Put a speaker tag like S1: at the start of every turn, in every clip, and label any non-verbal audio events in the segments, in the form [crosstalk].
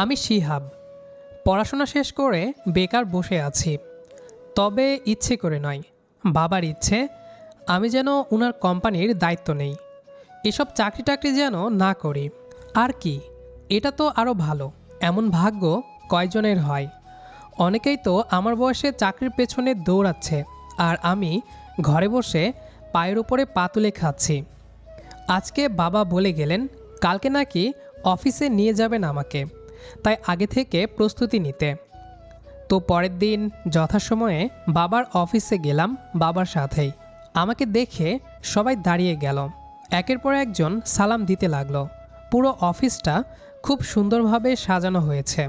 S1: আমি শিহাব। পড়াশোনা শেষ করে বেকার বসে আছি। তবে ইচ্ছে করে নয়। বাবার ইচ্ছে, আমি যেন ওনার কোম্পানির দায়িত্ব নেই। এসব চাকরি টাকরি যেন না করি। আর কি? এটা তো আরও ভালো। এমন ভাগ্য কয়জনের হয়? অনেকেই তো আমার বয়সে চাকরির পেছনে দৌড়াচ্ছে আর আমি ঘরে বসে পায়ের উপরে পা তুলে খাচ্ছি। আজকে বাবা বলে গেলেন, কালকে নাকি অফিসে নিয়ে যাবেন আমাকে। তাই আগে থেকে প্রস্তুতি নিতে। তো পরের দিন যথাসময়ে বাবার অফিসে গেলাম বাবার সাথেই। আমাকে দেখে সবাই দাঁড়িয়ে গেল। একের পর একজন সালাম দিতে লাগল। পুরো অফিসটা খুব সুন্দরভাবে সাজানো হয়েছে।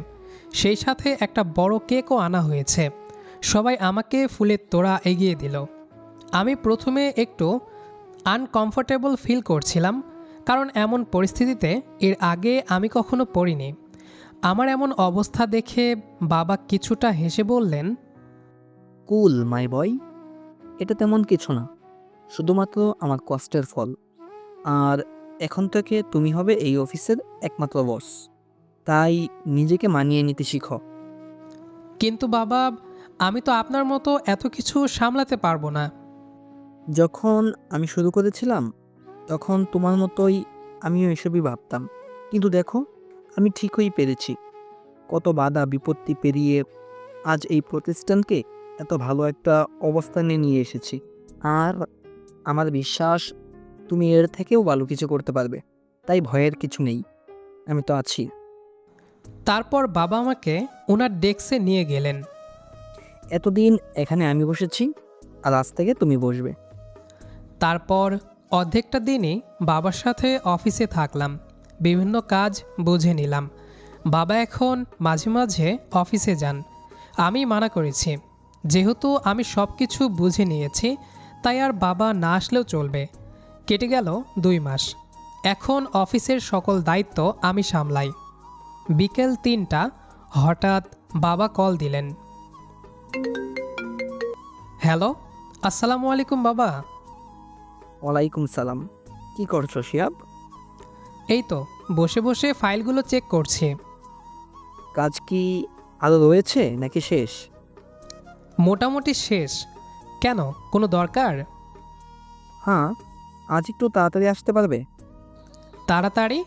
S1: সেই সাথে একটা বড় কেকও আনা হয়েছে। সবাই আমাকে ফুলের তোড়া এগিয়ে দিল। আমি প্রথমে একটু আনকমফোর্টেবল ফিল করছিলাম, কারণ এমন পরিস্থিতিতে এর আগে আমি কখনো পড়িনি। আমার এমন অবস্থা দেখে বাবা কিছুটা হেসে বললেন
S2: কুল মাই বয় এটা তেমন কিছু না। শুধুমাত্র আমার কষ্টের ফল। আর এখন থেকে তুমি হবে এই অফিসের একমাত্র বস। তাই নিজেকে মানিয়ে নিতে শিখো।
S1: কিন্তু বাবা আমি তো আপনার মতো এত কিছু সামলাতে পারব না।
S2: যখন আমি শুরু করেছিলাম তখন তোমার মতোই আমিও এসবই ভাবতাম। কিন্তু দেখো আমি ঠিকই পেরেছি। কত বাধা বিপত্তি পেরিয়ে আজ এই প্রতিষ্ঠানকে এত ভালো একটা অবস্থানে নিয়ে এসেছি। আর আমার বিশ্বাস তুমি এর থেকেও ভালো কিছু করতে পারবে। তাই ভয়ের কিছু নেই। আমি তো আছি।
S1: তারপর বাবা আমাকে ওনার ডেস্কে নিয়ে গেলেন।
S2: এতদিন এখানে আমি বসেছি আর আজ থেকে তুমি বসবে।
S1: তারপর অর্ধেকটা দিনই বাবার সাথে অফিসে থাকলাম। বিভিন্ন কাজ বুঝে নিলাম। বাবা এখন মাঝে মাঝে অফিসে যান। আমি মানা করেছি, যেহেতু আমি সব কিছু বুঝে নিয়েছি, তাই আর বাবা না আসলেও চলবে। কেটে গেল দুই মাস। এখন অফিসের সকল দায়িত্ব আমি সামলাই। বিকেল তিনটা, হঠাৎ বাবা কল দিলেন। হ্যালো, আসসালামু আলাইকুম বাবা।
S2: ওয়ালাইকুম সালাম। কি করছ শিয়াব?
S1: এই তো বসে বসে ফাইলগুলো চেক করছি।
S2: কাজ কি আরও রয়েছে নাকি শেষ?
S1: মোটামুটি শেষ। কেন কোনো দরকার?
S2: হ্যাঁ আজ একটু তাড়াতাড়ি আসতে পারবে?
S1: তাড়াতাড়ি?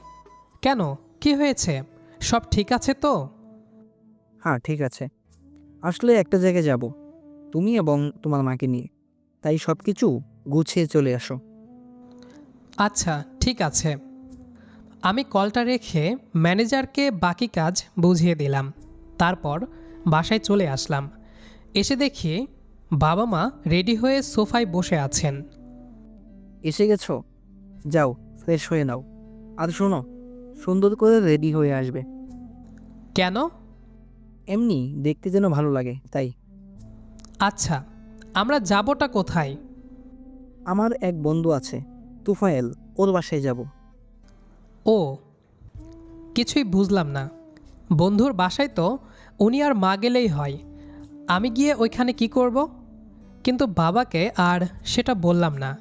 S1: কেন কি হয়েছে? সব ঠিক আছে তো?
S2: হ্যাঁ ঠিক আছে। আসলে একটা জায়গায় যাব তুমি এবং তোমার মাকে নিয়ে। তাই সব কিছু গুছিয়ে চলে আসো।
S1: আচ্ছা ঠিক আছে। আমি কলটা রেখে ম্যানেজারকে বাকি কাজ বুঝিয়ে দিলাম। তারপর বাসায় চলে আসলাম। এসে দেখি বাবা মা রেডি হয়ে সোফায় বসে আছেন।
S2: এসে গেছো? যাও ফ্রেশ হয়ে নাও। আর শোনো সুন্দর করে রেডি হয়ে আসবে।
S1: কেন?
S2: এমনি দেখতে যেন ভালো লাগে তাই।
S1: আচ্ছা আমরা যাবোটা কোথায়?
S2: আমার এক বন্ধু আছে তুফায়েল ওর বাসায় যাব।
S1: ও, কিছুই বুঝলাম না। বন্ধুর বাসায় তো উনি আর মা গেলেই হয়। আমি গিয়ে ওইখানে কি করব? কিন্তু বাবাকে আর সেটা বললাম না।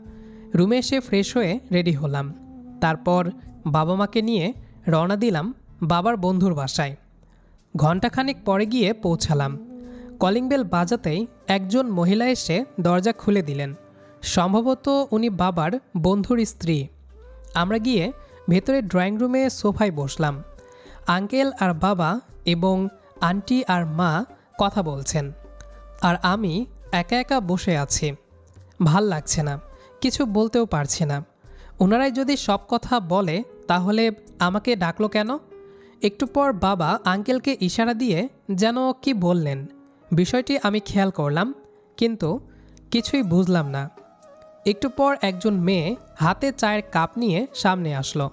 S1: রুমে এসে ফ্রেশ হয়ে রেডি হলাম। তারপর বাবা মাকে নিয়ে রওনা দিলাম বাবার বন্ধুর বাসায়। ঘণ্টাখানিক পরে গিয়ে পৌঁছালাম। কলিং বেল বাজাতেই একজন মহিলা এসে দরজা খুলে দিলেন। সম্ভবত উনি বাবার বন্ধুর স্ত্রী। আমরা গিয়ে ভেতরে ড্রয়িং রুমে সোফায় বসলাম। আঙ্কেল আর বাবা এবং আন্টি আর মা কথা বলছেন। আর আমি একা একা বসে আছি। ভালো লাগছে না, কিছু বলতেও পারছি না। ওনারাই যদি সব কথা বলে, তাহলে আমাকে ডাকলো কেন? একটু পর বাবা আঙ্কেলকে ইশারা দিয়ে যেন কি বললেন। বিষয়টি আমি খেয়াল করলাম, কিন্তু কিছুই বুঝলাম না। একটু পর একজন মেয়ে হাতে চায়ের কাপ নিয়ে সামনে আসলো।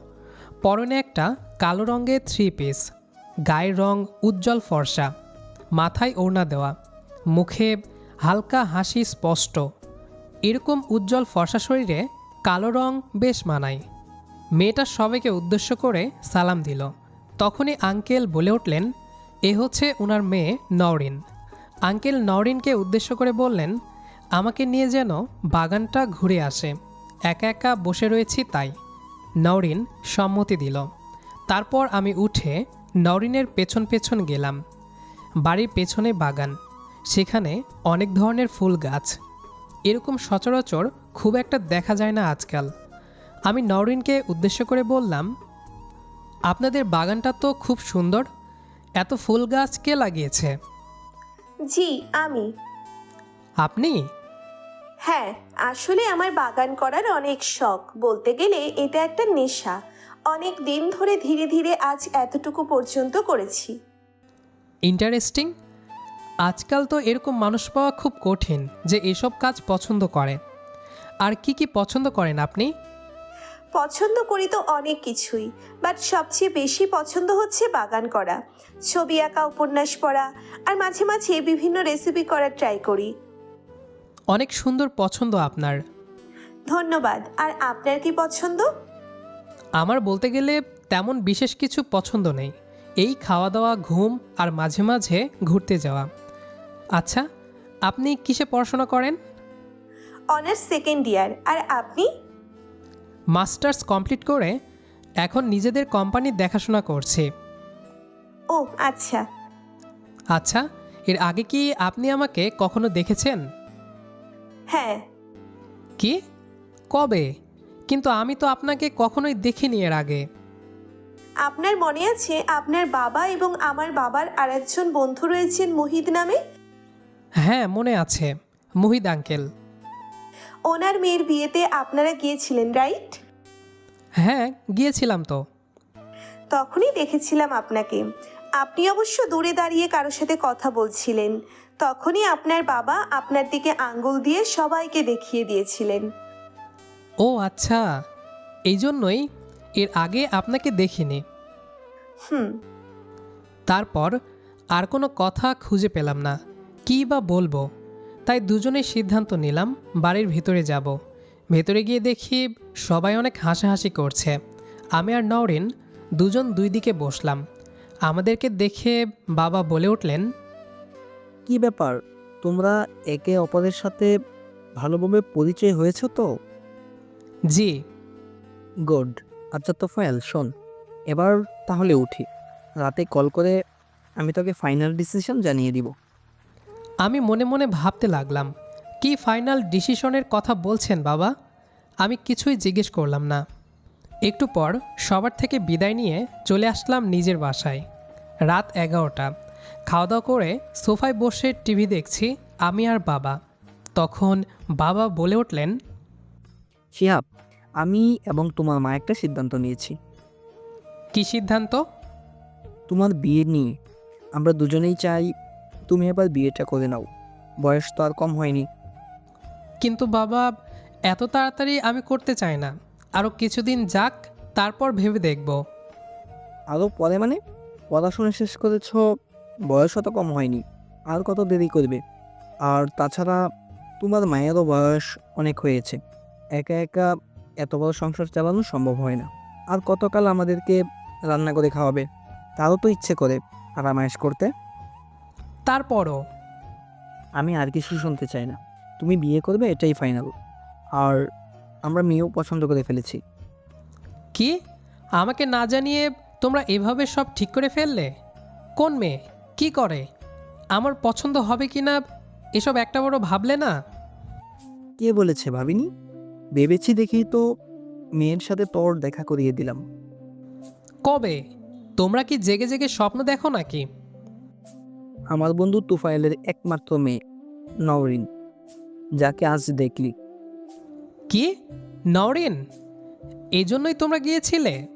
S1: পরনে একটা কালো রঙের থ্রি পিস গায়ের রং উজ্জ্বল ফর্সা, মাথায় ওড়না দেওয়া, মুখে হালকা হাসি স্পষ্ট। এরকম উজ্জ্বল ফর্সা শরীরে কালো রং বেশ মানায়। মেয়েটা সবাইকে উদ্দেশ্য করে সালাম দিল। তখনই আঙ্কেল বলে উঠলেন, এ হচ্ছে ওনার মেয়ে নওরিন। আঙ্কেল নওরিনকে উদ্দেশ্য করে বললেন আমাকে নিয়ে যেন বাগানটা ঘুরে আসে। একা একা বসে রয়েছি তাই। নওরিন সম্মতি দিল। তারপর আমি উঠে নরিনের পেছন পেছন গেলাম। বাড়ির পেছনে বাগান। সেখানে অনেক ধরনের ফুল গাছ। এরকম সচরাচর খুব একটা দেখা যায় না আজকাল। আমি নরিনকে উদ্দেশ্য করে বললাম আপনাদের বাগানটা তো খুব সুন্দর। এত ফুল গাছ কে লাগিয়েছে?
S3: জি আমি।
S1: আপনি?
S3: হ্যাঁ আসলে আমার বাগান করার অনেক শখ। বলতে গেলে এটা একটা নেশা। অনেক দিন ধরে ধীরে ধীরে আজ এতটুকু পর্যন্ত করেছি।
S1: ইন্টারেস্টিং আজকাল তো এরকম মানুষ পাওয়া খুব কঠিন যে এসব কাজ পছন্দ করে। আর কি কি পছন্দ করেন আপনি?
S3: পছন্দ করি তো অনেক কিছুই বাট সবচেয়ে বেশি পছন্দ হচ্ছে বাগান করা। ছবি আঁকা উপন্যাস পড়া আর মাঝে মাঝে বিভিন্ন রেসিপি করার ট্রাই করি।
S1: অনেক সুন্দর পছন্দ আপনার।
S3: ধন্যবাদ। আর আপনার কি পছন্দ?
S1: আমার বলতে গেলে তেমন বিশেষ কিছু পছন্দ নেই। এই খাওয়া দাওয়া ঘুম আর মাঝে মাঝে ঘুরতে যাওয়া। আচ্ছা আপনি কিসে পড়াশোনা করেন?
S3: Honours second year. আর আপনি?
S1: মাস্টার্স কমপ্লিট করে এখন নিজেদের কোম্পানি দেখাশোনা করছি।
S3: ও আচ্ছা।
S1: আচ্ছা এর আগে কি আপনি আমাকে কখনো দেখেছেন?
S3: হ্যাঁ।
S1: কি? কবে? কিন্তু আমি তো আপনাকে কখনোই দেখিনি এর আগে।
S3: আপনার মনে আছে আপনার বাবা এবং আমার বাবার আরেকজন বন্ধু রয়েছেন মুহিদ নামে?
S1: হ্যাঁ মনে আছে। মুহিদ আঙ্কেল।
S3: ওনার মেয়ের বিয়েতে আপনারা গিয়েছিলেন রাইট?
S1: হ্যাঁ গিয়েছিলাম তো।
S3: তখনই দেখেছিলাম আপনাকে। আপনি অবশ্য দূরে দাঁড়িয়ে কারোর সাথে কথা বলছিলেন। তখনই আপনার বাবা আপনার দিকে আঙ্গুল দিয়ে সবাইকে দেখিয়ে দিয়েছিলেন।
S1: ও আচ্ছা এই জন্যই এর আগে আপনাকে দেখিনি।
S3: হুম।
S1: তারপর আর কোনো কথা খুঁজে পেলাম না। কী বা বলব? তাই দুজনে সিদ্ধান্ত নিলাম বাড়ির ভিতরে যাব। ভেতরে গিয়ে দেখি সবাই অনেক হাসাহাসি করছে। আমি আর নওরিন দুজন দুই দিকে বসলাম। আমাদেরকে দেখে বাবা বলে উঠলেন
S2: কি ব্যাপার? তোমরা একে অপরের সাথে ভালোভাবে পরিচয় হয়েছে তো?
S1: জি।
S2: গুড। আচ্ছা তো ফাইল শোন এবার তাহলে উঠি। রাতে কল করে আমি তোকে ফাইনাল ডিসিশন জানিয়ে দিব।
S1: আমি মনে মনে ভাবতে লাগলাম কি ফাইনাল ডিসিশনের কথা বলছেন বাবা? আমি কিছুই জিজ্ঞেস করলাম না। একটু পর সবার থেকে বিদায় নিয়ে চলে আসলাম নিজের বাসায়। রাত এগারোটা। খাওয়া দাওয়া করে সোফায় বসে টিভি দেখছি আমি আর বাবা। তখন বাবা বলে উঠলেন
S2: শিহাব আমি এবং তোমার মা একটা সিদ্ধান্ত নিয়েছি।
S1: কী সিদ্ধান্ত?
S2: তোমার বিয়ে নিয়ে। আমরা দুজনেই চাই তুমি এবার বিয়েটা করে নাও। বয়স তো আর কম হয়নি।
S1: কিন্তু বাবা এত তাড়াতাড়ি আমি করতে চাই না। আরও কিছুদিন যাক তারপর ভেবে দেখব।
S2: আরও পরে মানে? পড়াশোনা শেষ করেছ বয়স অত কম হয়নি। আর কত দেরি করবে? আর তাছাড়া তোমার মায়েরও বয়স অনেক হয়েছে। একা একা এত বড় সংসার চালানো সম্ভব হয় না। আর কতকাল আমাদেরকে রান্না করে খাওয়াবে? তারও তো ইচ্ছে করে আরামায়েশ করতে।
S1: তারপরও?
S2: আমি আর কিছু শুনতে চাই না। তুমি বিয়ে করবে এটাই ফাইনাল আর আমরা মেয়েও পছন্দ করে ফেলেছি।
S1: কি? আমাকে না জানিয়ে তোমরা এভাবে সব ঠিক করে ফেললে? কোন মেয়ে? কি করে? আমার পছন্দ হবে কি না? এসব একটা বড় ভাবলে না?
S2: কে বলেছে ভাবিনি? ভেবেছি দেখেই তো মেয়ের সাথে তোর দেখা করিয়ে দিলাম।
S1: কবে? তোমরা কি জেগে জেগে স্বপ্ন দেখো নাকি?
S2: আমার বন্ধু তুফাইলের একমাত্র মেয়ে নওরিন যাকে আজ দেখলি।
S1: কি? নওরিন? এই জন্যই তোমরা গিয়েছিলে?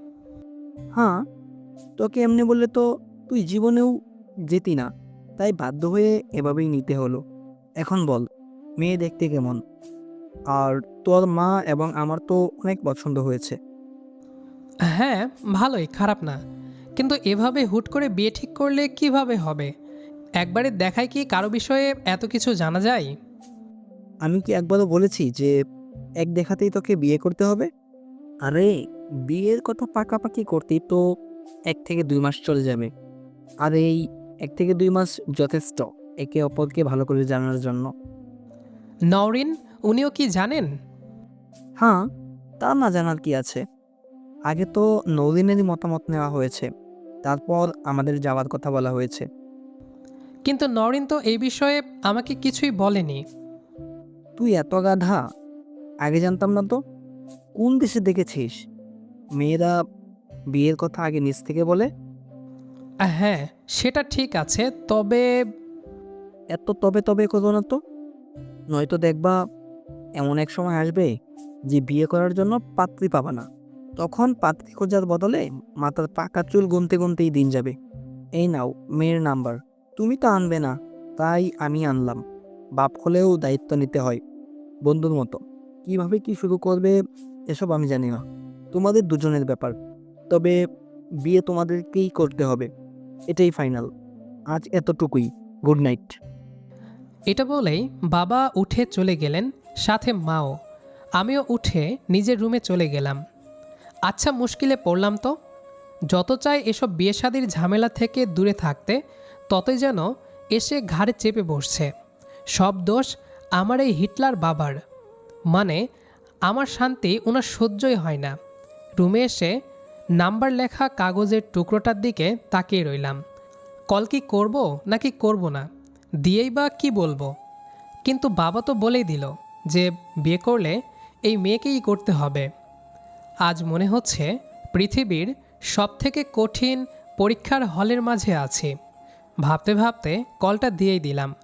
S2: হ্যাঁ তোকে এমনি বললে তো তুই জীবনেও যেতি না। তাই বাধ্য হয়ে এভাবেই নিতে হলো। এখন বল মেয়ে দেখতে কেমন? আর তোর মা এবং আমার তো অনেক পছন্দ হয়েছে।
S1: হ্যাঁ ভালোই খারাপ না। কিন্তু এভাবে হুট করে বিয়ে ঠিক করলে কীভাবে হবে? একবারে দেখায় কি কারও বিষয়ে এত কিছু জানা যায়?
S2: আমি কি একবারও বলেছি যে এক দেখাতেই তোকে বিয়ে করতে হবে? আরে বিয়ের কথা পাকাপাকি করতেই তো এক থেকে দুই মাস চলে যাবে। আর এই এক থেকে দুই মাস যথেষ্ট একে অপরকে ভালো করে জানার জন্য।
S1: নরিন উনিও কি জানেন?
S2: হ্যাঁ তা না জানার কি আছে। আগে তো নৌদিনেরই মতামত নেওয়া হয়েছে। তারপর আমাদের যাওয়ার কথা বলা হয়েছে।
S1: কিন্তু নরিন তো এই বিষয়ে আমাকে কিছুই বলেনি।
S2: তুই এত গাধা আগে জানতাম না তো। কোন দেশে দেখেছিস? মেয়েরা বিয়ের কথা আগে নিজ থেকে বলে?
S1: হ্যাঁ সেটা ঠিক আছে, তবে
S2: এত তবে তবে করো না তো। নয়তো দেখবা এমন এক সময় আসবে যে বিয়ে করার জন্য পাত্রী পাবা না। তখন পাত্রী খোঁজার বদলে মাথার পাকা চুল গুনতে গুনতেই দিন যাবে। এই নাও, মেয়ের নাম্বার। তুমি তো আনবে না, তাই আমি আনলাম। বাপ হলেও দায়িত্ব নিতে হয় বন্ধুর মতো। কীভাবে কি শুরু করবে, এসব আমি জানি না। তোমাদের দুজনের ব্যাপার। তবে বিয়ে তোমাদেরকেই করতে হবে। এটাই ফাইনাল আজ এতটুকুই গুড নাইট
S1: এটা বলেই বাবা উঠে চলে গেলেন, সাথে মাও। আমিও উঠে নিজের রুমে চলে গেলাম। আচ্ছা মুশকিলে পড়লাম তো। যত চাই এসব বিয়ে শাদির ঝামেলা থেকে দূরে থাকতে, ততই যেন এসে ঘাড়ে চেপে বসছে। সব দোষ আমার এই হিটলার বাবার। মানে আমার শান্তি ওনার সহ্যই হয় না। রুমে এসে নাম্বার লেখা কাগজের টুকরোটার দিকে তাকিয়ে রইলাম। কল কি করব নাকি করব না? দিয়েই বা কি বলব? কিন্তু বাবা তো বলেই দিল যে বিয়ে করলে এই মেয়েকেই করতে হবে। আজ মনে হচ্ছে পৃথিবীর সবথেকে কঠিন পরীক্ষার হলের মাঝে আছি। ভাবতে ভাবতে কলটা দিয়েই দিলাম।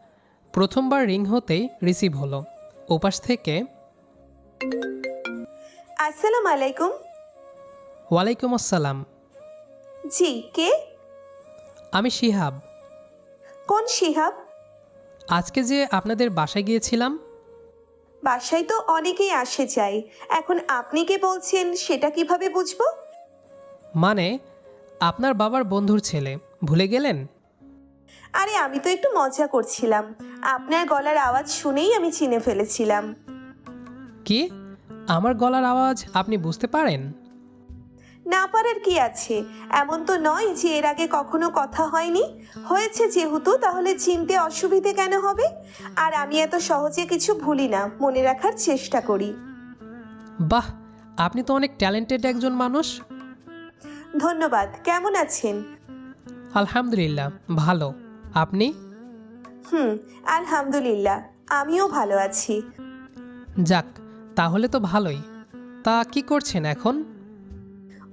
S1: প্রথমবার রিং হতেই রিসিভ হলো। ওপাশ থেকে
S3: আসসালামু আলাইকুম।
S1: ওয়ালাইকুম আসসালাম।
S3: জি কে?
S1: আমি শিহাব।
S3: কোন শিহাব?
S1: আজকে যে আপনাদের বাসায় গিয়েছিলাম।
S3: বাসায় তো অনেকেই আসে যায়। এখন আপনি কে বলছেন সেটা কীভাবে বুঝব?
S1: মানে আপনার বাবার বন্ধুর ছেলে ভুলে গেলেন?
S3: আরে আমি তো একটু মজা করছিলাম। আপনার গলার আওয়াজ শুনেই আমি চিনে ফেলেছিলাম।
S1: কি? আমার গলার আওয়াজ আপনি বুঝতে পারেন?
S3: না পারার কি আছে? এমন তো নয় যে এর আগে কখনো কথা হয়নি? হয়েছে যেহেতু তাহলে চিনতে অসুবিধে কেন হবে? আর আমি এত সহজে কিছু ভুলি না মনে রাখার চেষ্টা করি।
S1: বাহ আপনি তো অনেক ট্যালেন্টেড একজন মানুষ।
S3: ধন্যবাদ কেমন আছেন?
S1: আলহামদুলিল্লাহ ভালো। আপনি?
S3: হুম আলহামদুলিল্লাহ আমিও ভালো আছি।
S1: যাক তাহলে তো ভালোই। তা কি করছেন এখন?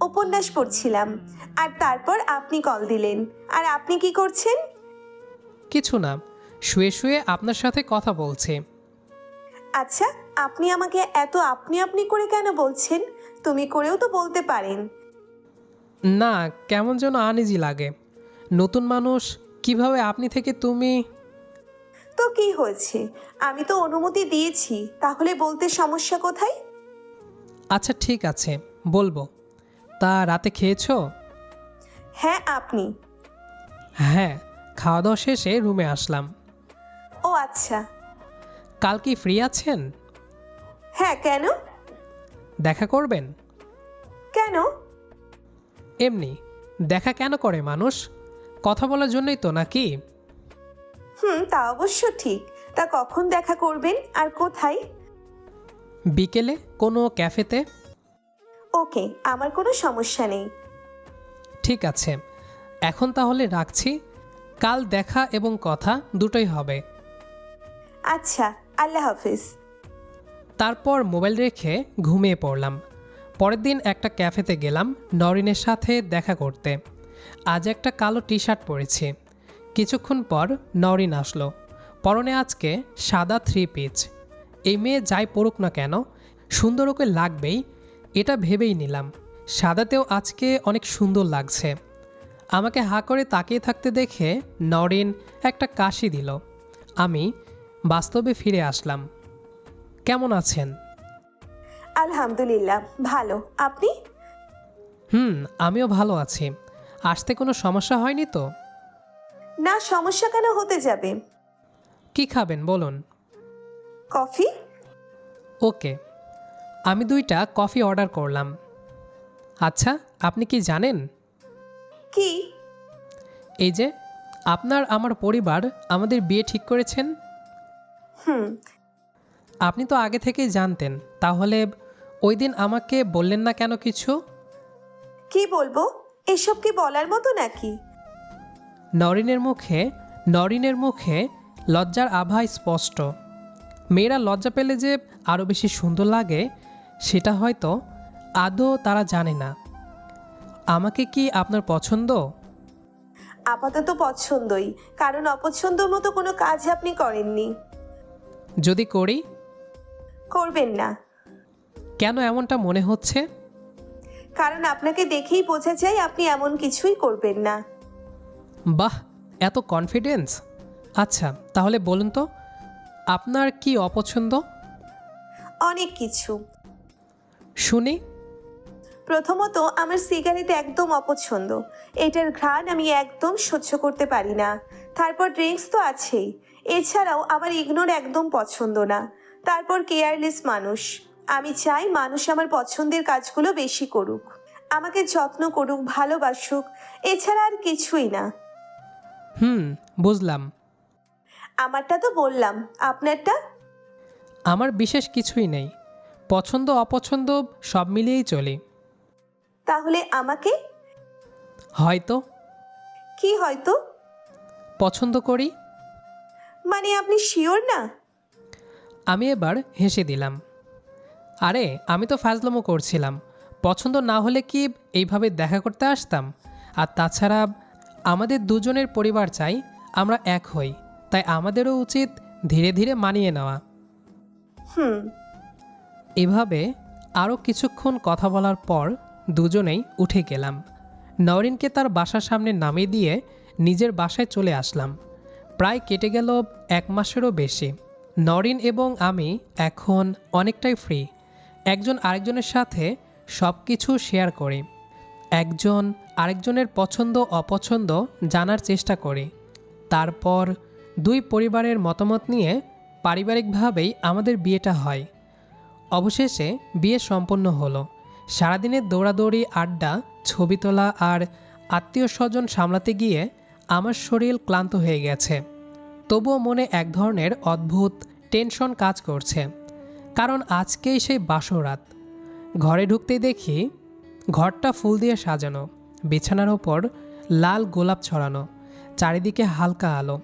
S3: উপন্যাস পড়ছিলাম। আর তারপর আপনি কল দিলেন। আর আপনি কি করছেন?
S1: কিছু না শুয়ে শুয়ে আপনার সাথে কথা বলছি।
S3: আচ্ছা আপনি আমাকে এত আপনি আপনি করে কেন বলছেন? তুমি করেও তো বলতে পারেন।
S1: না কেমন যেন আনিজি লাগে। নতুন মানুষ কীভাবে আপনি থেকে তুমি?
S3: তো কি হয়েছে? আমি তো অনুমতি দিয়েছি তাহলে বলতে সমস্যা কোথায়?
S1: আচ্ছা ঠিক আছে বলব। তা রাতে খেয়েছো?
S3: হ্যাঁ আপনি?
S1: হ্যাঁ খাওয়া দাওয়া শেষে রুমে আসলাম।
S3: ও আচ্ছা।
S1: কাল কি ফ্রি আছেন?
S3: হ্যাঁ কেন?
S1: দেখা করবেন?
S3: কেন?
S1: এমনি দেখা কেন করে মানুষ? কথা বলার জন্যই তো নাকি?
S3: হুম তা অবশ্য ঠিক। তা কখন দেখা করবেন আর কোথায়?
S1: বিকেলে কোনো ক্যাফেতে?
S3: ওকে আমার কোনো সমস্যা নেই।
S1: ঠিক আছে। এখন তাহলে রাখছি। কাল দেখা এবং কথা দুটোই হবে।
S3: আচ্ছা আল্লাহ হাফিজ।
S1: তারপর মোবাইল রেখে ঘুমিয়ে পড়লাম। পরের দিন একটা ক্যাফেতে গেলাম নরিনের সাথে দেখা করতে। আজ একটা কালো টি শার্ট পরেছি। কিছুক্ষণ পর নরিন আসলো। পরনে আজকে সাদা থ্রি পিচ এই মেয়ে যাই পড়ুক না কেন সুন্দর ওকে লাগবেই এটা ভেবেই নিলাম। সাদাতেও আজকে অনেক সুন্দর লাগছে। আমাকে হা করে তাকিয়ে থাকতে দেখে নরিন একটা কাশি দিল। আমি বাস্তবে ফিরে আসলাম। কেমন আছেন?
S3: আলহামদুলিল্লাহ ভালো। আপনি?
S1: হুম আমিও ভালো আছি। আসতে কোনো সমস্যা হয়নি তো?
S3: না সমস্যা কেন হতে যাবে?
S1: কি খাবেন বলুন।
S3: কফি?
S1: ওকে। আমি দুইটা কফি অর্ডার করলাম। আচ্ছা আপনি কি জানেন?
S3: কি?
S1: এই যে আপনার আমার পরিবার আমাদের বিয়ে ঠিক করেছেন?
S3: হুম।
S1: আপনি তো আগে থেকেই জানতেন তাহলে ওই দিন আমাকে বললেন না কেন কিছু?
S3: কি বলব? এসব কি বলার মতো নাকি?
S1: নরিনের মুখে নরিনের মুখে লজ্জার আভা স্পষ্ট। মেয়েরা লজ্জা পেলে যে আরও বেশি সুন্দর লাগে সেটা হয়তো আদৌ তারা জানে না। আমাকে কি আপনার পছন্দ?
S3: আপাতত পছন্দই কারণ অপছন্দ মতো কোনো কাজ আপনি করেননি।
S1: যদি করি?
S3: করবেন না।
S1: কেন এমনটা মনে হচ্ছে?
S3: কারণ আপনাকে দেখেই বোঝা যায় আপনি এমন কিছুই করবেন না।
S1: বাহ এত কনফিডেন্স আচ্ছা তাহলে বলুন তো আপনার কি অপছন্দ?
S3: অনেক কিছু।
S1: শুনি।
S3: প্রথমত আমার সিগারেট একদম অপছন্দ। এটার ঘ্রাণ আমি একদম সহ্য করতে পারি না। তারপর ড্রিঙ্কস তো আছেই। এছাড়াও আমার ইগনোর একদম পছন্দ না। তারপর কেয়ারলেস মানুষ। আমি চাই মানুষ আমার পছন্দের কাজগুলো বেশি করুক। আমাকে যত্ন করুক ভালোবাসুক। এছাড়া আর কিছুই না।
S1: হুম বুঝলাম।
S3: আমারটা তো বললাম। আপনারটা?
S1: আমার বিশেষ কিছুই নেই। পছন্দ অপছন্দ সব মিলিয়েই চলি।
S3: তাহলে আমাকে?
S1: হয়তো।
S3: কি হয়তো?
S1: পছন্দ করি।
S3: মানে আপনি শিওর না?
S1: আমি এবার হেসে দিলাম। আরে আমি তো ফাজলামো করছিলাম। পছন্দ না হলে কি এইভাবে দেখা করতে আসতাম? আর তাছাড়া আমাদের দুজনের পরিবার চাই আমরা এক হই তাই আমাদেরও উচিত ধীরে ধীরে মানিয়ে নেওয়া।
S3: হুম।
S1: এভাবে আরও কিছুক্ষণ কথা বলার পর দুজনেই উঠে গেলাম। নরিনকে তার বাসার সামনে নামিয়ে দিয়ে নিজের বাসায় চলে আসলাম। প্রায় কেটে গেল এক মাসেরও বেশি। নরিন এবং আমি এখন অনেকটাই ফ্রি একজন আরেকজনের সাথে সব কিছু শেয়ার করি। একজন আরেকজনের পছন্দ, অপছন্দ জানার চেষ্টা করি। তারপর দুই পরিবারের মতামত নিয়ে পারিবারিকভাবেই আমাদের বিয়েটা হয়। অবশেষে বিয়ে সম্পন্ন হলো। সারাদিনের দৌড়াদৌড়ি, আড্ডা, ছবি তোলা আর আত্মীয় স্বজন সামলাতে গিয়ে আমার শরীর ক্লান্ত হয়ে গেছে। তবুও মনে এক ধরনের অদ্ভুত টেনশন কাজ করছে। কারণ আজকেই সেই বাসরাত ঘরে ঢুকতেই দেখি ঘরটা ফুল দিয়ে সাজানো, বিছানার ওপর লাল গোলাপ ছড়ানো, চারিদিকে হালকা আলো।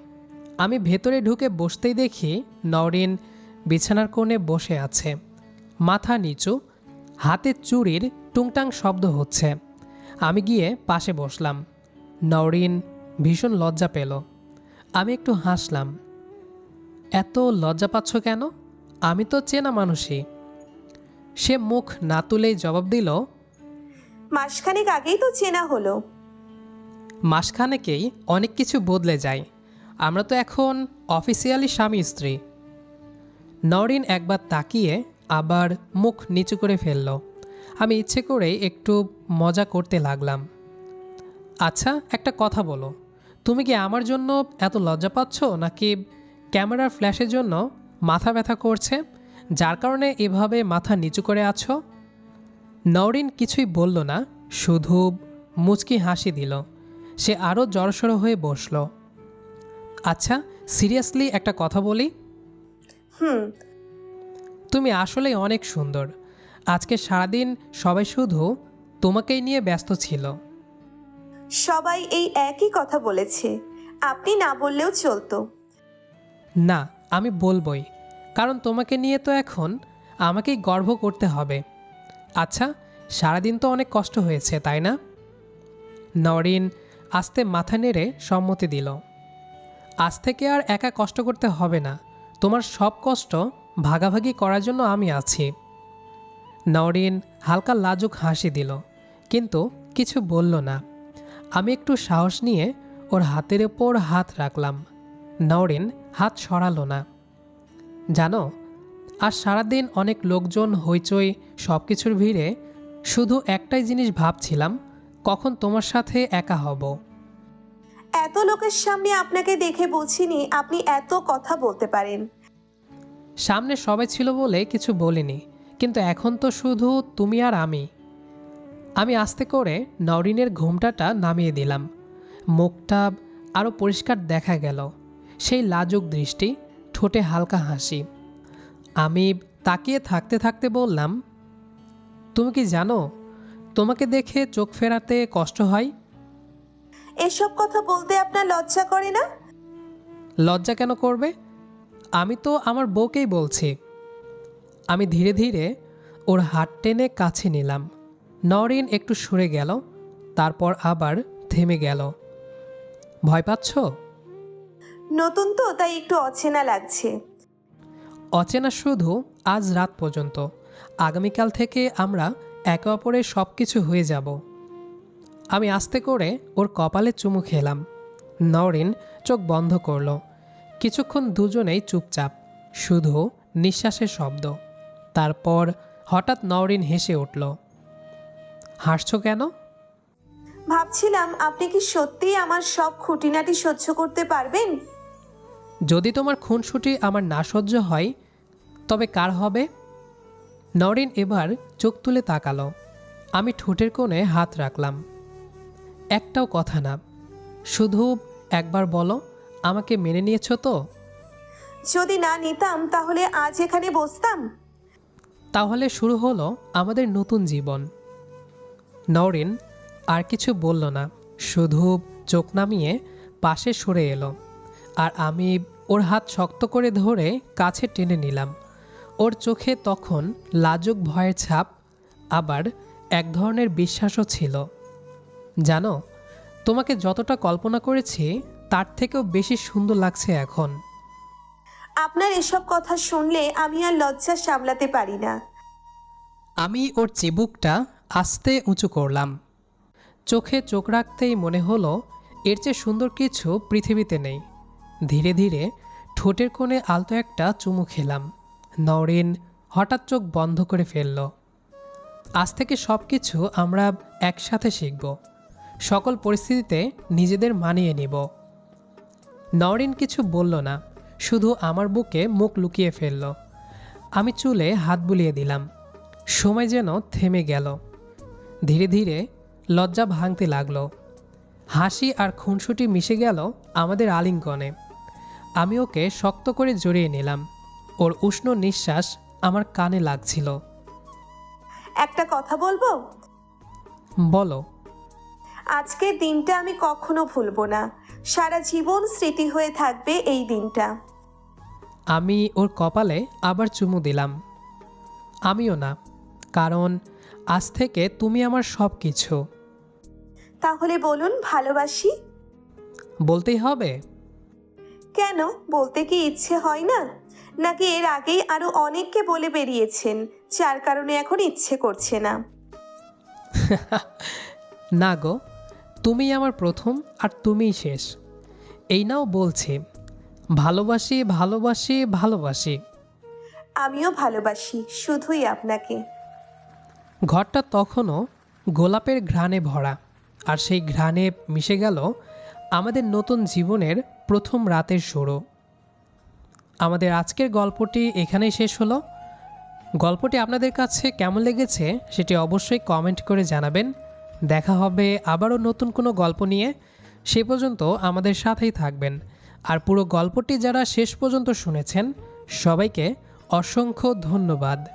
S1: আমি ভেতরে ঢুকে বসতেই দেখি নওরিন বিছানার কোণে বসে আছে। মাথা নিচু হাতে চুরির টুংটাং শব্দ হচ্ছে। আমি গিয়ে পাশে বসলাম। নওরিন ভীষণ লজ্জা পেল। আমি একটু হাসলাম। এত লজ্জা পাচ্ছ কেন? আমি তো চেনা মানুষই। সে মুখ না তুলেই জবাব দিল
S3: মাসখানেক আগেই তো চেনা হলো।
S1: মাসখানেকেই অনেক কিছু বদলে যায়। আমরা তো এখন অফিসিয়ালি স্বামী স্ত্রী নরিন একবার তাকিয়ে আবার মুখ নিচু করে ফেলল। আমি ইচ্ছে করেই একটু মজা করতে লাগলাম। আচ্ছা একটা কথা বলো। তুমি কি আমার জন্য এত লজ্জা পাচ্ছ, নাকি ক্যামেরার ফ্ল্যাশের জন্য মাথা ব্যথা করছে, যার কারণে এভাবে মাথা নিচু করে আছো? নওরিন কিছুই বলল না, শুধু মুচকি হাসি দিল। সে আরও জড়সড় হয়ে বসল। আচ্ছা সিরিয়াসলি একটা কথা বলি?
S3: হুম
S1: তুমি আসলেই অনেক সুন্দর। আজকে সারাদিন সবাই শুধু তোমাকেই নিয়ে ব্যস্ত ছিল।
S3: সবাই এই একই কথা বলেছে। আপনি না বললেও চলতো।
S1: না আমি বলবই। কারণ তোমাকে নিয়ে তো এখন আমাকেই গর্ব করতে হবে। আচ্ছা সারাদিন তো অনেক কষ্ট হয়েছে তাই না? নরিন আস্তে মাথা নেড়ে সম্মতি দিল। আজ থেকে আর একা কষ্ট করতে হবে না। তোমার সব কষ্ট ভাগাভাগি করার জন্য আমি আছি। নরিন হালকা লাজুক হাসি দিল, কিন্তু কিছু বলল না। আমি একটু সাহস নিয়ে ওর হাতের ওপর হাত রাখলাম। নরিন হাত সরালো না। জানো আর সারাদিন অনেক লোকজন, হইচই সব কিছুর ভিড়ে শুধু একটাই জিনিস ভাবছিলাম, কখন তোমার সাথে একা হব।
S3: এত লোকের সামনে আপনাকে দেখে বুঝিনি আপনি এত কথা বলতে পারেন।
S1: সামনে সবাই ছিল বলে কিছু বলিনি কিন্তু এখন তো শুধু তুমি আর আমি। আমি আস্তে করে নরিনের ঘুমটাটা নামিয়ে দিলাম। মুখটা আরও পরিষ্কার দেখা গেল। সেই লাজুক দৃষ্টি ঠোঁটে হালকা হাসি। আমি তাকিয়ে থাকতে থাকতে বললাম তুমি কি জানো তোমাকে দেখে চোখ ফেরাতে কষ্ট হয়?
S3: এসব কথা বলতে আপনার লজ্জা করে না?
S1: লজ্জা কেন করবে? আমি তো আমার বউকেই বলছি। আমি ধীরে ধীরে ওর হাত টেনে কাছে নিলাম। নরিন একটু সরে গেল তারপর আবার থেমে গেল। ভয় পাচ্ছ?
S3: নতুন তো তাই একটু অচেনা লাগছে।
S1: অচেনা শুধু আজ রাত পর্যন্ত। আগামীকাল থেকে আমরা একে অপরের সব কিছু হয়ে যাব। আমি আস্তে করে ওর কপালে চুমু খেলাম। নরিন চোখ বন্ধ করল। কিছুক্ষণ দুজনেই চুপচাপ শুধু নিঃশ্বাসের শব্দ। তারপর হঠাৎ নরিন হেসে উঠল হাসছো কেন?
S3: ভাবছিলাম আপনি কি সত্যিই আমার সব খুঁটিনাটি সহ্য করতে পারবেন?
S1: যদি তোমার খুনসুটি আমার না সহ্য হয় তবে কার হবে? নরিন এবার চোখ তুলে তাকালো। আমি ঠোঁটের কোণে হাত রাখলাম। একটাও কথা না। শুধু একবার বলো। আমাকে মেনে নিয়েছো তো?
S3: যদি না নিতাম তাহলে আজ এখানে বসতাম?
S1: তাহলে শুরু হলো আমাদের নতুন জীবন। নরিন আর কিছু বলল না শুধু চোখ নামিয়ে পাশে সরে এলো। আর আমি ওর হাত শক্ত করে ধরে কাছে টেনে নিলাম। ওর চোখে তখন লাজুক ভয়ের ছাপ আবার এক ধরনের বিশ্বাসও ছিল। জানো তোমাকে যতটা কল্পনা করেছি তার থেকেও বেশি সুন্দর লাগছে এখন।
S3: আপনার এসব কথা শুনলে আমি আর লজ্জা সামলাতে পারি না।
S1: আমি ওর চিবুকটা আস্তে উঁচু করলাম। চোখে চোখ রাখতেই মনে হলো এর চেয়ে সুন্দর কিছু পৃথিবীতে নেই। ধীরে ধীরে ঠোঁটের কোণে আলতো একটা চুমু খেলাম। নরিন হঠাৎ চোখ বন্ধ করে ফেলল। আজ থেকে সব কিছু আমরা একসাথে শিখব। সকল পরিস্থিতিতে নিজেদের মানিয়ে নিব। নরিন কিছু বলল না শুধু আমার বুকে মুখ লুকিয়ে ফেলল। আমি চুলে হাত বুলিয়ে দিলাম। সময় যেন থেমে গেল। ধীরে ধীরে লজ্জা ভাঙতে লাগল। হাসি আর খুনসুটি মিশে গেল আমাদের আলিঙ্গনে। আমি ওকে শক্ত করে জড়িয়ে নিলাম। ওর উষ্ণ নিঃশ্বাস আমার কানে লাগছিল।
S3: একটা কথা বলব?
S1: বলো।
S3: আজকের দিনটা আমি কখনো ভুলবো না। সারা জীবন স্মৃতি হয়ে থাকবে এই দিনটা।
S1: আমি ওর কপালে আবার চুমু দিলাম। আমিও না কারণ আজ থেকে তুমি আমার সব কিছু
S3: তাহলে বলুন ভালোবাসি?
S1: বলতেই হবে।
S3: কেন? বলতে কি ইচ্ছে হয় না? নাকি এর আগেই আরও অনেককে বলে বেরিয়েছেন যার কারণে এখন ইচ্ছে করছে না? [laughs]
S1: না গো তুমি আমার প্রথম আর তুমিই শেষ। এই নাও বলছে ভালোবাসি ভালোবাসি ভালোবাসি।
S3: আমিও ভালোবাসি শুধুই আপনাকে।
S1: ঘরটা তখনও গোলাপের ঘ্রাণে ভরা আর সেই ঘ্রাণে মিশে গেল আমাদের নতুন জীবনের প্রথম রাতের শুরু। আমাদের আজকের গল্পটি এখানেই শেষ হলো। গল্পটি আপনাদের কাছে কেমন লেগেছে সেটি অবশ্যই কমেন্ট করে জানাবেন। দেখা হবে আবারও নতুন কোনো গল্প নিয়ে। সে পর্যন্ত আমাদের সাথেই থাকবেন। আর পুরো গল্পটি যারা শেষ পর্যন্ত শুনেছেন, সবাইকে অসংখ্য ধন্যবাদ।